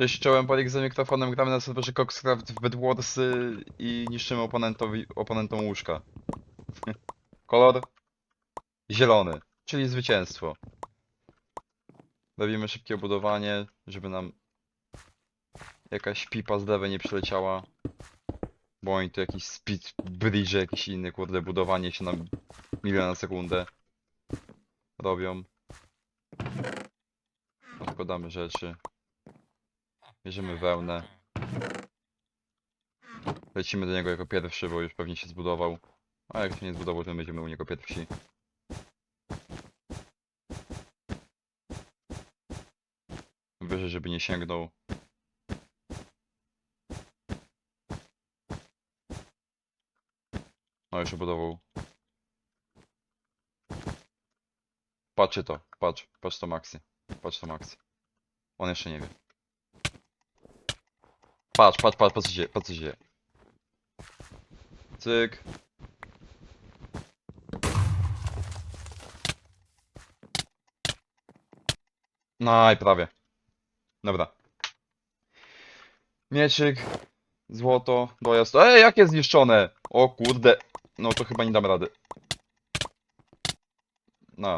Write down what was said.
Cześć, czołem Polik z mikrofonem, gramy na serwerze Coxcraft w Bedwarsy i niszczymy oponentowi, oponentom łóżka. Kolor? Zielony, czyli zwycięstwo. Robimy szybkie budowanie, żeby nam jakaś pipa z lewej nie przyleciała. Bo oni tu jakiś speed bridge, jakiś inny, kurde, budowanie się na milion na sekundę robią. Odkładamy rzeczy. Bierzemy wełnę. Lecimy do niego jako pierwszy, bo już pewnie się zbudował. A jak się nie zbudował, to my będziemy u niego pierwsi. Wyżej, żeby nie sięgnął. No już budował. Patrzcie to, patrz, patrz to Maxi. Patrz to Maxi. On jeszcze nie wie. Patrz, patrz, patrz, patrz co się patrz się. Cyk. No i prawie. Dobra. Mieczyk, złoto, dojazd. Ej, jakie zniszczone! O kurde. No to chyba nie dam rady.